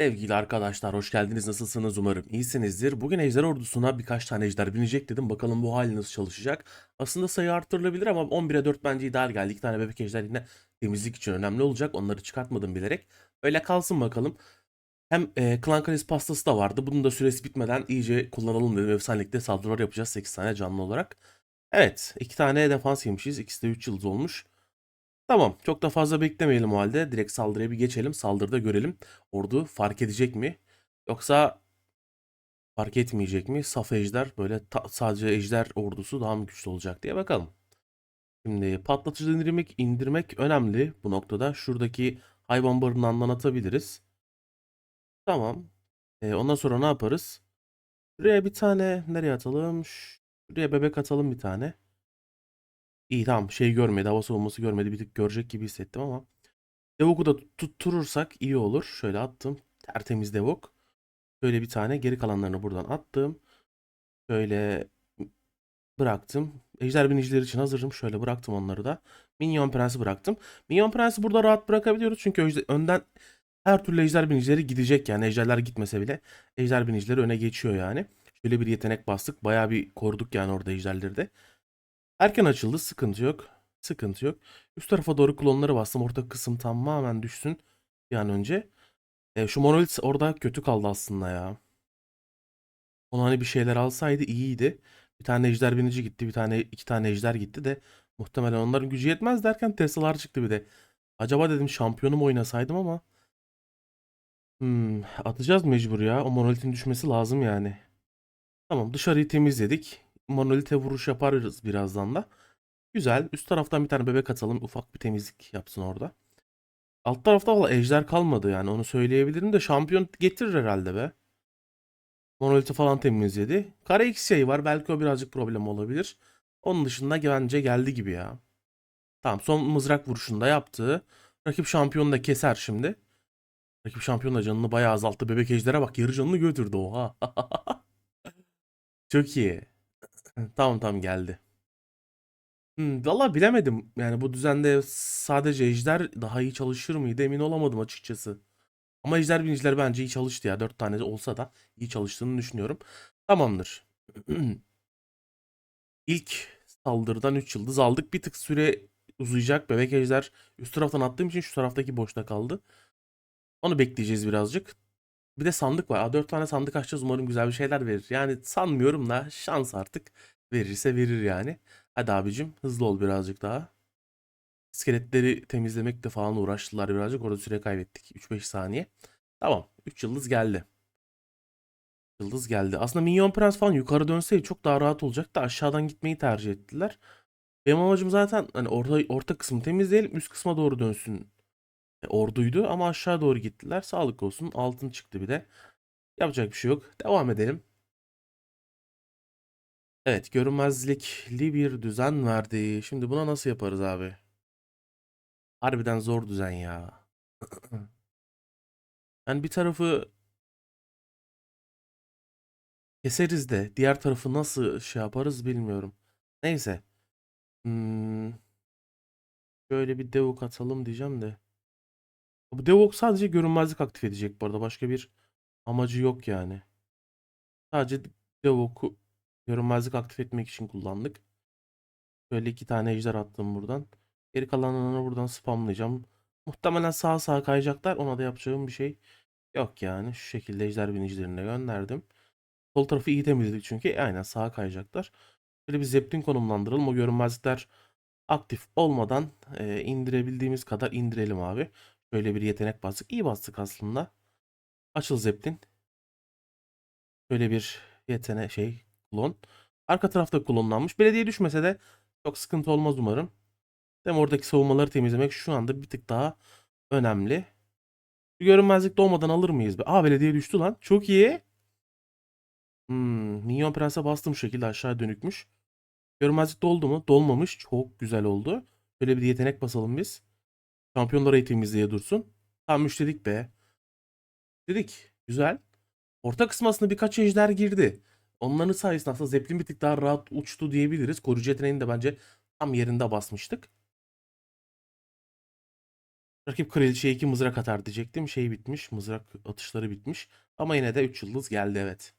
Sevgili arkadaşlar hoş geldiniz. Nasılsınız umarım iyisinizdir. Bugün ejder ordusuna birkaç tane ejder binecek dedim. Bakalım bu hali nasıl çalışacak. Aslında sayı arttırılabilir ama 11'e 4 bence ideal geldi. İki tane bebek ejder yine temizlik için önemli olacak. Onları çıkartmadım bilerek. Öyle kalsın bakalım. Hem e, Klan Kalesi pastası da vardı. Bunun da süresi bitmeden iyice kullanalım dedim. Efsanelikte saldırılar yapacağız 8 tane canlı olarak. Evet iki tane defans yemişiz. İkisi de 3 yıldız olmuş. Tamam. Çok da fazla beklemeyelim o halde. Direkt saldırıya bir geçelim. Saldırıda görelim. Ordu fark edecek mi? Yoksa fark etmeyecek mi? Saf ejder böyle sadece ejder ordusu daha mı güçlü olacak diye bakalım. Şimdi patlatıcı indirmek, indirmek önemli bu noktada. Şuradaki hayvan barınağından atabiliriz. Tamam. Ee, ondan sonra ne yaparız? Şuraya bir tane nereye atalım? Şuraya bebek atalım bir tane. İyi tamam şey görmedi hava savunması görmedi bir tık görecek gibi hissettim ama. Devok'u da tutturursak iyi olur. Şöyle attım. Tertemiz Devok. Şöyle bir tane geri kalanlarını buradan attım. Şöyle bıraktım. Ejder binicileri için hazırım. Şöyle bıraktım onları da. Minyon Prens'i bıraktım. Minyon Prens'i burada rahat bırakabiliyoruz. Çünkü önden her türlü ejder binicileri gidecek yani. Ejderler gitmese bile ejder binicileri öne geçiyor yani. Şöyle bir yetenek bastık. Bayağı bir koruduk yani orada ejderleri de. Erken açıldı. Sıkıntı yok. Sıkıntı yok. Üst tarafa doğru klonları bastım. Orta kısım tamamen düşsün bir an önce. E, şu Monolith orada kötü kaldı aslında ya. Ona hani bir şeyler alsaydı iyiydi. Bir tane ejder binici gitti. Bir tane iki tane ejder gitti de muhtemelen onların gücü yetmez derken Tesla'lar çıktı bir de. Acaba dedim şampiyonum oynasaydım ama hmm, atacağız mecbur ya. O monolitin düşmesi lazım yani. Tamam dışarıyı temizledik. Monolite vuruş yaparız birazdan da. Güzel. Üst taraftan bir tane bebek atalım. Ufak bir temizlik yapsın orada. Alt tarafta valla ejder kalmadı yani onu söyleyebilirim de şampiyon getirir herhalde be. Monolith'i falan temizledi. Kare X şey var. Belki o birazcık problem olabilir. Onun dışında bence geldi gibi ya. Tamam son mızrak vuruşunda yaptı. Rakip şampiyonu da keser şimdi. Rakip şampiyon da canını bayağı azalttı. Bebek ejdere bak yarı canını götürdü oha. Çok iyi. Tamam tamam geldi. Hmm, valla bilemedim. Yani bu düzende sadece ejder daha iyi çalışır mıydı emin olamadım açıkçası. Ama ejder biniciler bence iyi çalıştı ya. 4 tane olsa da iyi çalıştığını düşünüyorum. Tamamdır. İlk saldırıdan 3 yıldız aldık. Bir tık süre uzayacak. Bebek ejder üst taraftan attığım için şu taraftaki boşta kaldı. Onu bekleyeceğiz birazcık. Bir de sandık var. 4 tane sandık açacağız. Umarım güzel bir şeyler verir. Yani sanmıyorum da şans artık. Verirse verir yani. Hadi abicim hızlı ol birazcık daha. İskeletleri temizlemekle falan uğraştılar birazcık. Orada süre kaybettik. 3-5 saniye. Tamam. 3 yıldız geldi. Yıldız geldi. Aslında Minyon Prens falan yukarı dönseydi çok daha rahat olacak da aşağıdan gitmeyi tercih ettiler. Benim amacım zaten hani orta, orta kısmı temizleyelim üst kısma doğru dönsün orduydu ama aşağı doğru gittiler. Sağlık olsun. Altın çıktı bir de. Yapacak bir şey yok. Devam edelim. Evet, görünmezlikli bir düzen verdi. Şimdi buna nasıl yaparız abi? Harbiden zor düzen ya. Yani bir tarafı keseriz de diğer tarafı nasıl şey yaparız bilmiyorum. Neyse. Hmm, şöyle bir devok atalım diyeceğim de. Bu devok sadece görünmezlik aktif edecek bu arada. Başka bir amacı yok yani. Sadece devoku görünmezlik aktif etmek için kullandık. Şöyle iki tane ejder attım buradan. Geri kalanlarını buradan spamlayacağım. Muhtemelen sağa sağa kayacaklar. Ona da yapacağım bir şey yok yani. Şu şekilde ejder binicilerine gönderdim. Sol tarafı iyi temizledik çünkü. Aynen sağa kayacaklar. Şöyle bir zeplin konumlandıralım. O görünmezlikler aktif olmadan e, indirebildiğimiz kadar indirelim abi. Şöyle bir yetenek bastık. İyi bastık aslında. Açıl zeplin. Şöyle bir yetenek şey klon. Arka tarafta klonlanmış. Belediye düşmese de çok sıkıntı olmaz umarım. Hem oradaki savunmaları temizlemek şu anda bir tık daha önemli. Bir görünmezlik doğmadan alır mıyız? be? Aa belediye düştü lan. Çok iyi. Hmm, Minyon Prens'e bastım şekilde aşağı dönükmüş. Görünmezlik doldu mu? Dolmamış. Çok güzel oldu. Böyle bir yetenek basalım biz. Şampiyonlar eğitimimiz diye dursun. Tamam müşterik be. Dedik. Güzel. Orta kısmı aslında birkaç ejder girdi. Onların sayesinde aslında Zeppelin bir tık daha rahat uçtu diyebiliriz. Koruyucu yeteneğini de bence tam yerinde basmıştık. Rakip kraliçeye iki mızrak atar diyecektim. Şey bitmiş. Mızrak atışları bitmiş. Ama yine de 3 yıldız geldi evet.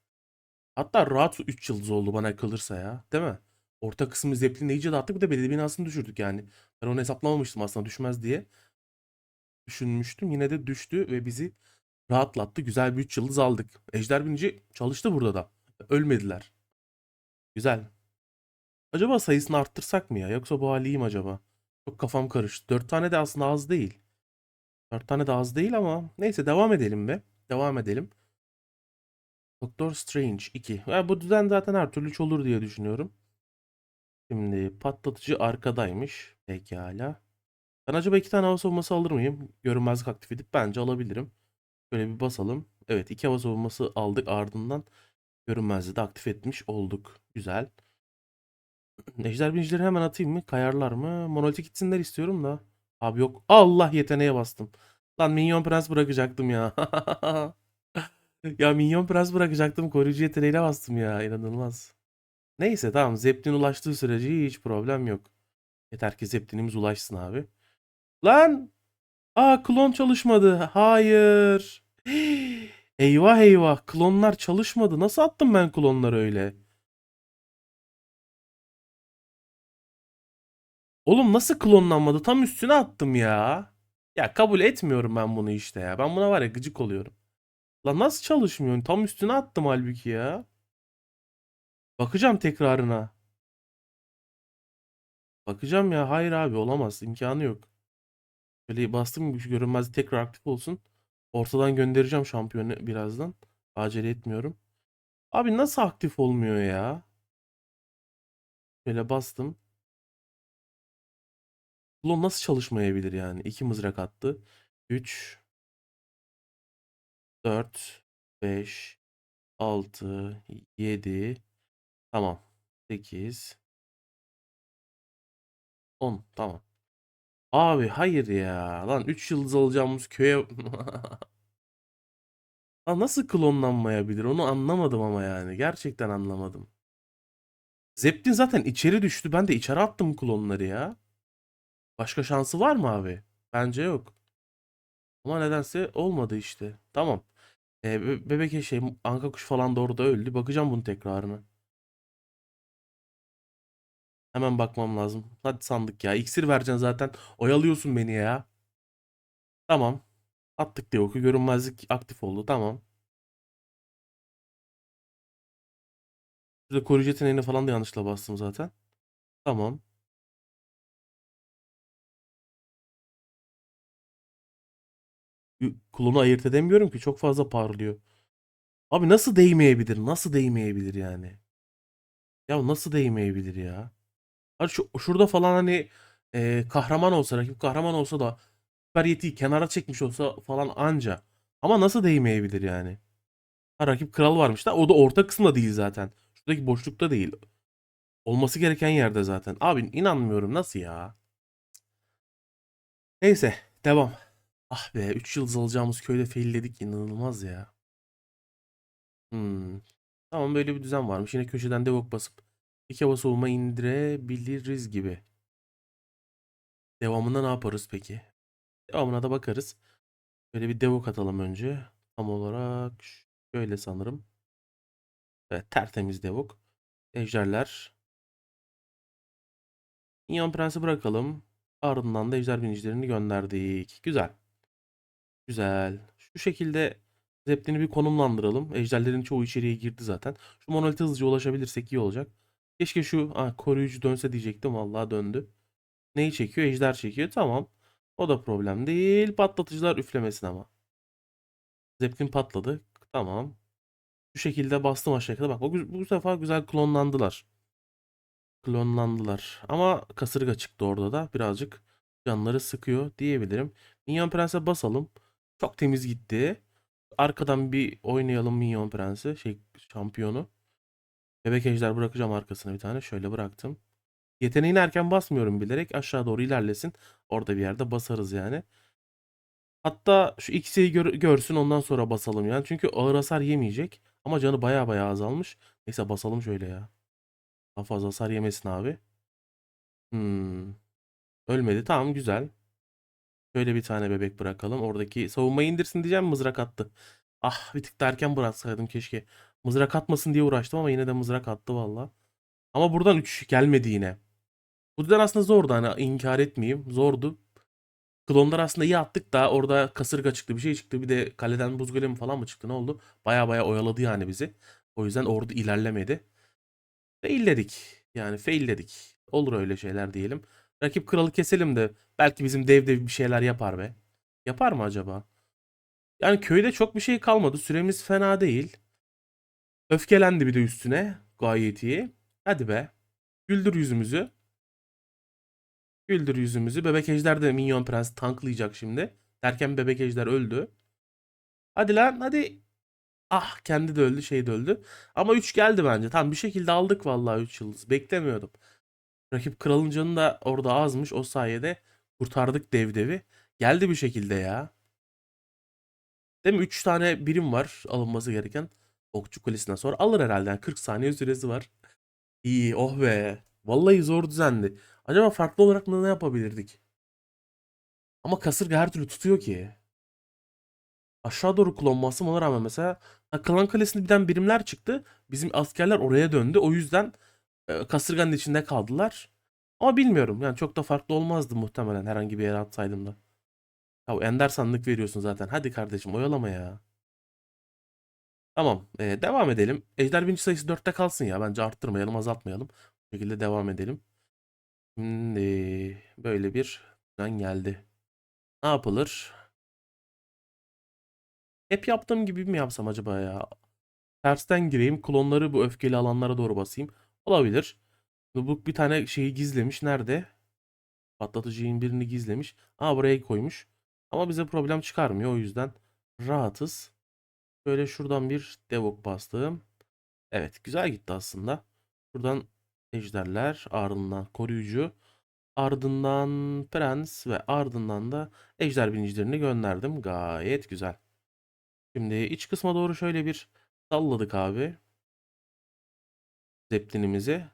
Hatta rahat 3 yıldız oldu bana kalırsa ya. Değil mi? Orta kısmı Zeppelin'le iyice dağıttık. Bir de belediye binasını düşürdük yani. Ben onu hesaplamamıştım aslında düşmez diye. Düşünmüştüm. Yine de düştü ve bizi rahatlattı. Güzel bir 3 yıldız aldık. Ejder binici çalıştı burada da. Ölmediler. Güzel. Acaba sayısını arttırsak mı ya? Yoksa bu hali iyi mi acaba? Çok kafam karıştı. 4 tane de aslında az değil. 4 tane de az değil ama neyse devam edelim be. Devam edelim. Doktor Strange 2. Ya bu düzen zaten her türlü olur diye düşünüyorum. Şimdi patlatıcı arkadaymış. Pekala. Ben acaba iki tane hava savunması alır mıyım? Görünmezlik aktif edip bence alabilirim. Şöyle bir basalım. Evet iki hava savunması aldık ardından görünmezliği de aktif etmiş olduk. Güzel. Ejder binicileri hemen atayım mı? Kayarlar mı? Monolitik gitsinler istiyorum da. Abi yok. Allah yeteneğe bastım. Lan Minyon Prens bırakacaktım ya. Ya Minyon Prens bırakacaktım. Koruyucu yeteneğine bastım ya. İnanılmaz. Neyse tamam. Zeppelin ulaştığı sürece hiç problem yok. Yeter ki Zeppelin'imiz ulaşsın abi. Lan! Aa klon çalışmadı. Hayır. Eyvah eyvah. Klonlar çalışmadı. Nasıl attım ben klonları öyle? Oğlum nasıl klonlanmadı? Tam üstüne attım ya. Ya kabul etmiyorum ben bunu işte ya. Ben buna var ya gıcık oluyorum. Lan nasıl çalışmıyor? Tam üstüne attım halbuki ya. Bakacağım tekrarına. Bakacağım ya. Hayır abi olamaz. İmkanı yok. Böyle bastım görünmez tekrar aktif olsun. Ortadan göndereceğim şampiyonu birazdan. Acele etmiyorum. Abi nasıl aktif olmuyor ya? Şöyle bastım. Ulan nasıl çalışmayabilir yani? 2 mızrak attı. 3 4 5 6 7 Tamam. 8 10 tamam. Abi hayır ya. Lan 3 yıldız alacağımız köye Lan nasıl klonlanmayabilir? Onu anlamadım ama yani. Gerçekten anlamadım. Zeppelin zaten içeri düştü. Ben de içeri attım klonları ya. Başka şansı var mı abi? Bence yok. Ama nedense olmadı işte. Tamam. Ee, be- bebek eşeği, anka kuş falan da orada öldü. Bakacağım bunun tekrarına. Hemen bakmam lazım. Hadi sandık ya. İksir vereceksin zaten. Oyalıyorsun beni ya. Tamam. Attık diye oku. Görünmezlik aktif oldu. Tamam. Şurada koruyucu yeteneğine falan da yanlışla bastım zaten. Tamam. Klonu ayırt edemiyorum ki. Çok fazla parlıyor. Abi nasıl değmeyebilir? Nasıl değmeyebilir yani? Ya nasıl değmeyebilir ya? Hani şu, şurada falan hani e, kahraman olsa, rakip kahraman olsa da süper yetiyi kenara çekmiş olsa falan anca. Ama nasıl değmeyebilir yani? Ha, rakip kral varmış da o da orta kısımda değil zaten. Şuradaki boşlukta değil. Olması gereken yerde zaten. Abi inanmıyorum nasıl ya? Neyse devam. Ah be 3 yıldız alacağımız köyde failledik inanılmaz ya. Hmm. Tamam böyle bir düzen varmış. Yine köşeden devok basıp iki hava savunma indirebiliriz gibi. Devamında ne yaparız peki? Devamına da bakarız. Böyle bir devok atalım önce. Tam olarak şöyle sanırım. Evet tertemiz devok. Ejderler. Minyon Prens'i bırakalım. Ardından da ejder binicilerini gönderdik. Güzel. Güzel. Şu şekilde Zeppelin'i bir konumlandıralım. Ejderlerin çoğu içeriye girdi zaten. Şu monolite hızlıca ulaşabilirsek iyi olacak. Keşke şu ah, koruyucu dönse diyecektim. Vallahi döndü. Neyi çekiyor? Ejder çekiyor. Tamam. O da problem değil. Patlatıcılar üflemesin ama. Zeppelin patladı. Tamam. Şu şekilde bastım aşağıya kadar. Bak gü- bu sefer güzel klonlandılar. Klonlandılar. Ama kasırga çıktı orada da. Birazcık canları sıkıyor diyebilirim. Minyon Prens'e basalım. Çok temiz gitti. Arkadan bir oynayalım Minyon Prens'i. Şey şampiyonu. Bebek ejder bırakacağım arkasına bir tane. Şöyle bıraktım. Yeteneğini erken basmıyorum bilerek. Aşağı doğru ilerlesin. Orada bir yerde basarız yani. Hatta şu ikisiyi gör- görsün ondan sonra basalım yani. Çünkü ağır hasar yemeyecek. Ama canı baya baya azalmış. Neyse basalım şöyle ya. Daha fazla hasar yemesin abi. Hmm. Ölmedi. Tamam güzel. Şöyle bir tane bebek bırakalım. Oradaki savunmayı indirsin diyeceğim mızrak attı. Ah bir tık da erken bıraksaydım keşke. Mızrak atmasın diye uğraştım ama yine de mızrak attı valla. Ama buradan 3 gelmedi yine. Bu yüzden aslında zordu hani inkar etmeyeyim. Zordu. Klonlar aslında iyi attık da orada kasırga çıktı bir şey çıktı. Bir de kaleden buz golemi falan mı çıktı ne oldu? Baya baya oyaladı yani bizi. O yüzden ordu ilerlemedi. Failledik. Yani failledik. Olur öyle şeyler diyelim. Rakip kralı keselim de belki bizim dev dev bir şeyler yapar be. Yapar mı acaba? Yani köyde çok bir şey kalmadı. Süremiz fena değil. Öfkelendi bir de üstüne. Gayet iyi. Hadi be. Güldür yüzümüzü. Güldür yüzümüzü. Bebek ejder de minyon prens tanklayacak şimdi. Derken bebek ejder öldü. Hadi lan hadi. Ah kendi de öldü şey de öldü. Ama 3 geldi bence. Tam bir şekilde aldık vallahi 3 yıldız. Beklemiyordum. Rakip kralın canı da orada azmış. O sayede kurtardık dev devi. Geldi bir şekilde ya. Değil mi? 3 tane birim var alınması gereken. Okçu Kulesi'nden sonra alır herhalde. Yani 40 saniye süresi var. İyi oh be. Vallahi zor düzendi. Acaba farklı olarak ne yapabilirdik? Ama kasırga her türlü tutuyor ki. Aşağı doğru klonmasına rağmen mesela Klan Kalesi'nde birden birimler çıktı. Bizim askerler oraya döndü. O yüzden e, kasırganın içinde kaldılar. Ama bilmiyorum. Yani çok da farklı olmazdı muhtemelen herhangi bir yere atsaydım da. Ya ender sandık veriyorsun zaten. Hadi kardeşim oyalama ya. Tamam. e, devam edelim. Ejder vinci sayısı 4'te kalsın ya. Bence arttırmayalım, azaltmayalım. Bu şekilde devam edelim. Şimdi böyle bir düzen geldi. Ne yapılır? Hep yaptığım gibi mi yapsam acaba ya? Tersten gireyim. Klonları bu öfkeli alanlara doğru basayım. Olabilir. Bu bir tane şeyi gizlemiş. Nerede? Patlatıcının birini gizlemiş. Aa buraya koymuş. Ama bize problem çıkarmıyor. O yüzden rahatız. Böyle şuradan bir devok bastım. Evet güzel gitti aslında. Buradan ejderler ardından koruyucu. Ardından prens ve ardından da ejder binicilerini gönderdim. Gayet güzel. Şimdi iç kısma doğru şöyle bir salladık abi. Zeplinimizi.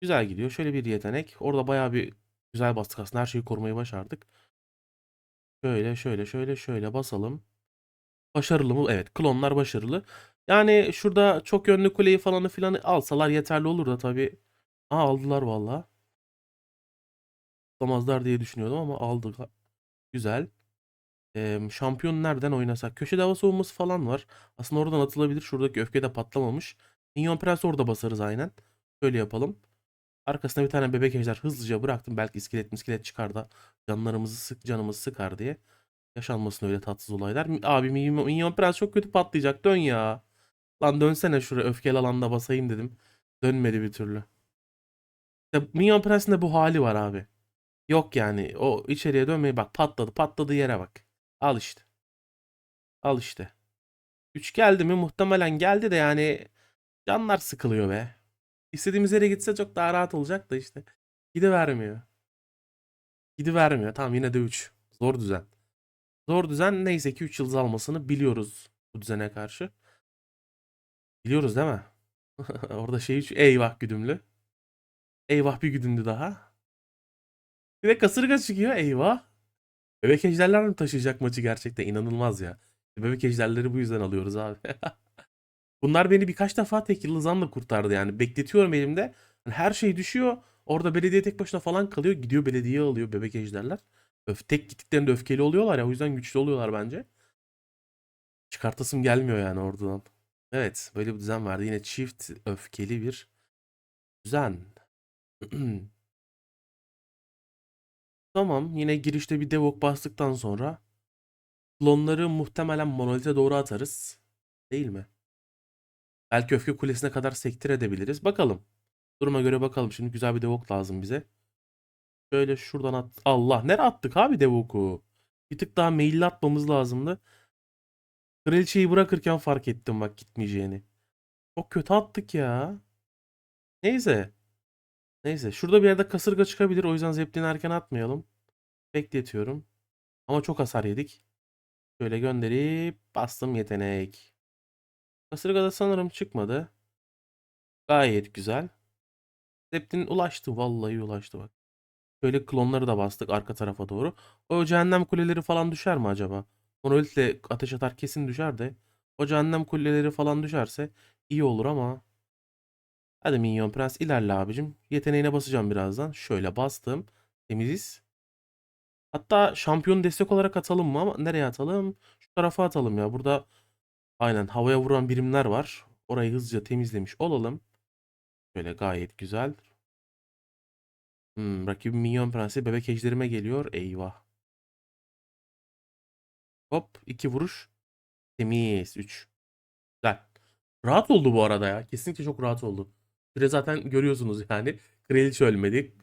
Güzel gidiyor. Şöyle bir yetenek. Orada bayağı bir güzel bastık aslında. Her şeyi korumayı başardık. Şöyle şöyle şöyle şöyle basalım. Başarılı mı? Evet. Klonlar başarılı. Yani şurada çok yönlü kuleyi falanı filanı alsalar yeterli olur da tabii. Aa aldılar valla. Tutamazlar diye düşünüyordum ama aldık. Güzel. Ee, şampiyon nereden oynasak? Köşede hava savunması falan var. Aslında oradan atılabilir. Şuradaki öfke de patlamamış. Minyon Prens orada basarız aynen. Şöyle yapalım. Arkasına bir tane bebek ejder hızlıca bıraktım. Belki iskelet miskelet çıkar da canlarımızı sık canımızı sıkar diye. Yaşanmasın öyle tatsız olaylar. Abi Minyon, Prens çok kötü patlayacak. Dön ya. Lan dönsene şuraya öfkeli alanda basayım dedim. Dönmedi bir türlü. İşte Minyon Prens'in de bu hali var abi. Yok yani o içeriye dönmeyi bak patladı patladı yere bak. Al işte. Al işte. 3 geldi mi muhtemelen geldi de yani canlar sıkılıyor be. İstediğimiz yere gitse çok daha rahat olacak da işte. Gidivermiyor. Gidivermiyor. Tamam yine de 3. Zor düzen. Zor düzen neyse ki 3 yıldız almasını biliyoruz bu düzene karşı. Biliyoruz değil mi? Orada şey eyvah güdümlü. Eyvah bir güdümlü daha. Bir de kasırga çıkıyor eyvah. Bebek ejderler mi taşıyacak maçı gerçekten inanılmaz ya. Bebek ejderleri bu yüzden alıyoruz abi. Bunlar beni birkaç defa tek yıldızanla kurtardı yani. Bekletiyorum elimde. Yani her şey düşüyor. Orada belediye tek başına falan kalıyor. Gidiyor belediye alıyor bebek ejderler. Öf, tek gittiklerinde öfkeli oluyorlar ya. O yüzden güçlü oluyorlar bence. Çıkartasım gelmiyor yani oradan. Evet böyle bir düzen vardı. Yine çift öfkeli bir düzen. Tamam yine girişte bir devok bastıktan sonra klonları muhtemelen monolite doğru atarız. Değil mi? Belki öfke kulesine kadar sektir edebiliriz. Bakalım. Duruma göre bakalım. Şimdi güzel bir devok lazım bize. Şöyle şuradan at. Allah nereye attık abi devoku? Bir tık daha meyilli atmamız lazımdı. Kraliçeyi bırakırken fark ettim bak gitmeyeceğini. Çok kötü attık ya. Neyse. Neyse. Şurada bir yerde kasırga çıkabilir. O yüzden Zeppelin'i erken atmayalım. Bekletiyorum. Ama çok hasar yedik. Şöyle gönderip bastım yetenek. Kasırgada sanırım çıkmadı. Gayet güzel. Zeppelin ulaştı. Vallahi ulaştı bak. Şöyle klonları da bastık arka tarafa doğru. O cehennem kuleleri falan düşer mi acaba? Monolitle ateş atar kesin düşer de. O cehennem kuleleri falan düşerse iyi olur ama. Hadi Minyon Prens ilerle abicim. Yeteneğine basacağım birazdan. Şöyle bastım. Temiziz. Hatta şampiyon destek olarak atalım mı ama nereye atalım? Şu tarafa atalım ya. Burada aynen havaya vuran birimler var. Orayı hızlıca temizlemiş olalım. Şöyle gayet güzel. Hmm, rakibim Minyon Prensi bebek ejderime geliyor. Eyvah. Hop iki vuruş. Temiz 3. Güzel. Rahat oldu bu arada ya. Kesinlikle çok rahat oldu. Süre zaten görüyorsunuz yani. Kraliçe ölmedi.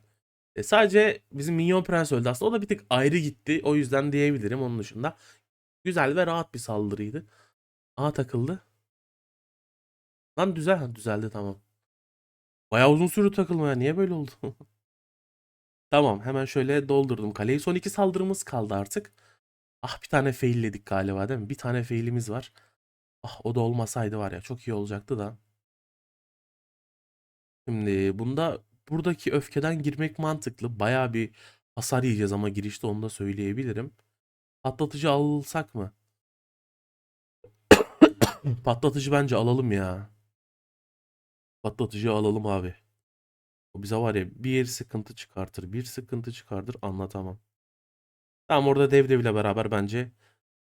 E, sadece bizim Minyon Prens öldü aslında. O da bir tık ayrı gitti. O yüzden diyebilirim onun dışında. Güzel ve rahat bir saldırıydı. Aha takıldı. Lan düzel. Düzeldi tamam. Bayağı uzun sürdü takılmaya. Niye böyle oldu? Tamam hemen şöyle doldurdum kaleyi. Son iki saldırımız kaldı artık. Ah bir tane failledik galiba değil mi? Bir tane failimiz var. Ah o da olmasaydı var ya çok iyi olacaktı da. Şimdi bunda buradaki öfkeden girmek mantıklı. Baya bir hasar yiyeceğiz ama girişte onu da söyleyebilirim. Patlatıcı alsak mı? Patlatıcı bence alalım ya. Patlatıcı alalım abi. O bize var ya bir sıkıntı çıkartır, bir sıkıntı çıkartır anlatamam. Tamam orada dev devle beraber bence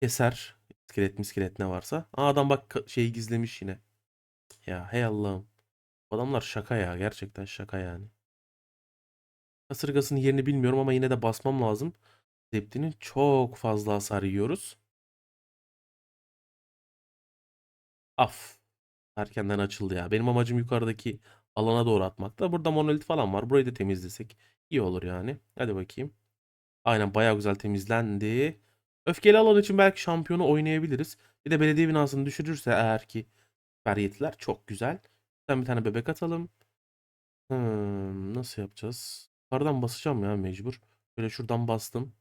keser. İskelet miskelet ne varsa. Aa, adam bak şeyi gizlemiş yine. Ya hey Allah'ım. Adamlar şaka ya. Gerçekten şaka yani. Kasırgasının yerini bilmiyorum ama yine de basmam lazım. Zeptinin çok fazla hasar yiyoruz. Af. Erkenden açıldı ya. Benim amacım yukarıdaki alana doğru atmakta. Burada monolit falan var. Burayı da temizlesek iyi olur yani. Hadi bakayım. Aynen bayağı güzel temizlendi. Öfkeli alan için belki şampiyonu oynayabiliriz. Bir de belediye binasını düşürürse eğer ki süper yetiler çok güzel. Sen bir tane bebek atalım. Hmm, nasıl yapacağız? Yukarıdan basacağım ya mecbur. Böyle şuradan bastım.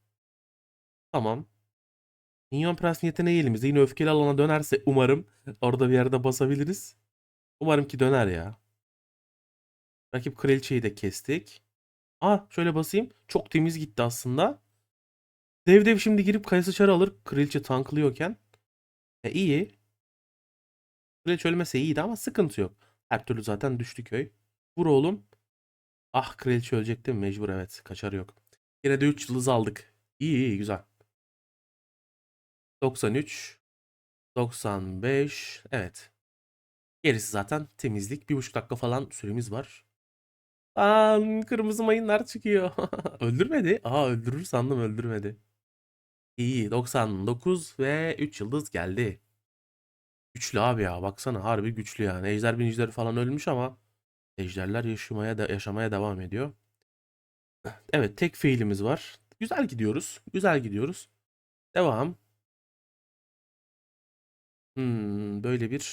Tamam. Minyon Prens'in yeteneği elimizde. Yine öfkeli alana dönerse umarım orada bir yerde basabiliriz. Umarım ki döner ya. Rakip kraliçeyi de kestik. Aa şöyle basayım. Çok temiz gitti aslında. Dev dev şimdi girip kaya sıçarı alır. Kraliçe tanklıyorken. E iyi. Kraliçe ölmese iyiydi ama sıkıntı yok. Her türlü zaten düştü köy. Vur oğlum. Ah kraliçe ölecek değil mi? Mecbur evet. Kaçarı yok. Yine de 3 yıldız aldık. İyi iyi güzel. 93. 95. Evet. Gerisi zaten temizlik. Bir buçuk dakika falan süremiz var. Aa, kırmızı mayınlar çıkıyor. Öldürmedi. Aa öldürür sandım öldürmedi. İyi 99 ve 3 yıldız geldi. Güçlü abi ya baksana harbi güçlü yani. Ejder binicileri falan ölmüş ama ejderler yaşamaya da yaşamaya devam ediyor. Evet tek fiilimiz var. Güzel gidiyoruz. Güzel gidiyoruz. Devam. Hmm, böyle bir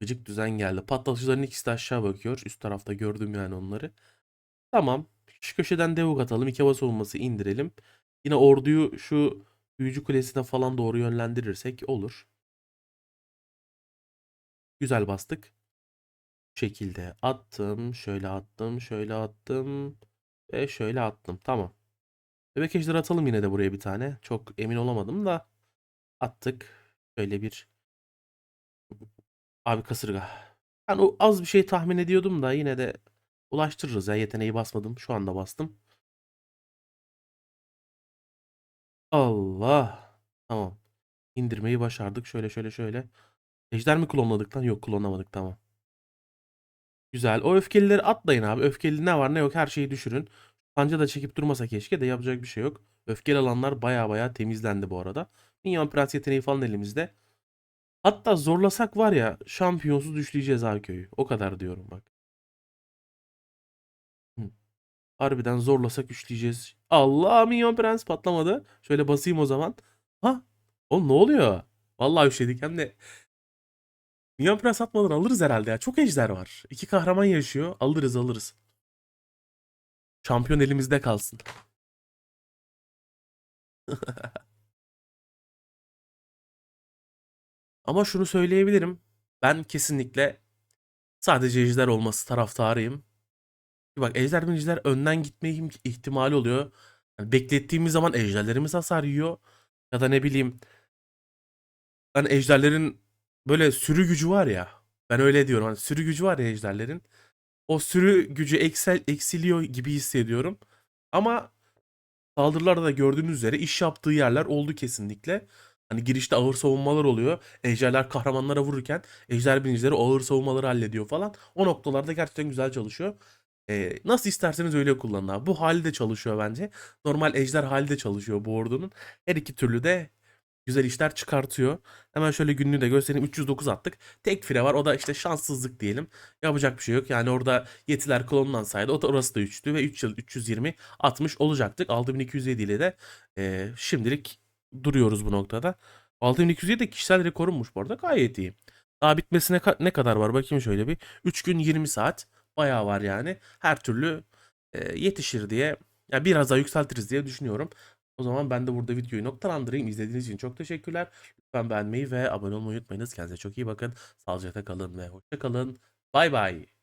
gıcık düzen geldi. Patlatıcıların ikisi de aşağı bakıyor. Üst tarafta gördüm yani onları. Tamam. Şu köşeden devuk atalım. İki hava savunması indirelim. Yine orduyu şu büyücü kulesine falan doğru yönlendirirsek olur. Güzel bastık. Bu şekilde attım. Şöyle attım. Şöyle attım. Ve şöyle attım. Tamam. Bebek ejderi atalım yine de buraya bir tane. Çok emin olamadım da. Attık. Şöyle bir. Abi kasırga. Ben o az bir şey tahmin ediyordum da yine de ulaştırırız ya. Yeteneği basmadım. Şu anda bastım. Allah. Tamam. İndirmeyi başardık. Şöyle şöyle şöyle. Ejder mi klonladık lan? Yok klonlamadık tamam. Güzel. O öfkelileri atlayın abi. Öfkeli ne var ne yok her şeyi düşürün. Kanca da çekip durmasa keşke de yapacak bir şey yok. Öfkeli alanlar baya baya temizlendi bu arada. Minyon Prens yeteneği falan elimizde. Hatta zorlasak var ya şampiyonsuz düşleyeceğiz abi köyü. O kadar diyorum bak. Hı. Harbiden zorlasak üçleyeceğiz. Allah Minyon Prens patlamadı. Şöyle basayım o zaman. Ha? Oğlum ne oluyor? Vallahi üşledik hem de. Minyon Prens atmadan alırız herhalde ya. Çok ejder var. İki kahraman yaşıyor. Alırız alırız. Şampiyon elimizde kalsın. Ama şunu söyleyebilirim. Ben kesinlikle sadece ejder olması taraftarıyım. Bak ejder biniciler önden gitme im- ihtimali oluyor. Yani beklettiğimiz zaman ejderlerimiz hasar yiyor. Ya da ne bileyim hani ejderlerin böyle sürü gücü var ya. Ben öyle diyorum. Hani sürü gücü var ya ejderlerin. O sürü gücü eksel, eksiliyor gibi hissediyorum. Ama saldırılarda da gördüğünüz üzere iş yaptığı yerler oldu kesinlikle. Hani girişte ağır savunmalar oluyor. Ejderler kahramanlara vururken ejder binicileri ağır savunmaları hallediyor falan. O noktalarda gerçekten güzel çalışıyor. Ee, nasıl isterseniz öyle kullanın abi. Bu hali de çalışıyor bence. Normal ejder hali de çalışıyor bu ordunun. Her iki türlü de güzel işler çıkartıyor. Hemen şöyle günlüğü de göstereyim. 309 attık. Tek fire var. O da işte şanssızlık diyelim. Yapacak bir şey yok. Yani orada yetiler klonlansaydı o da orası da 3'tü ve 3 yıl 320 atmış olacaktık. 6207 ile de e, şimdilik duruyoruz bu noktada. 6207 de kişisel rekorummuş bu arada. Gayet iyi. Daha bitmesine ka- ne kadar var? Bakayım şöyle bir. 3 gün 20 saat. Bayağı var yani. Her türlü e, yetişir diye. Ya biraz daha yükseltiriz diye düşünüyorum. O zaman ben de burada videoyu noktalandırayım. İzlediğiniz için çok teşekkürler. Lütfen beğenmeyi ve abone olmayı unutmayınız. Kendinize çok iyi bakın. Sağlıcakla kalın ve hoşça kalın. Bay bay.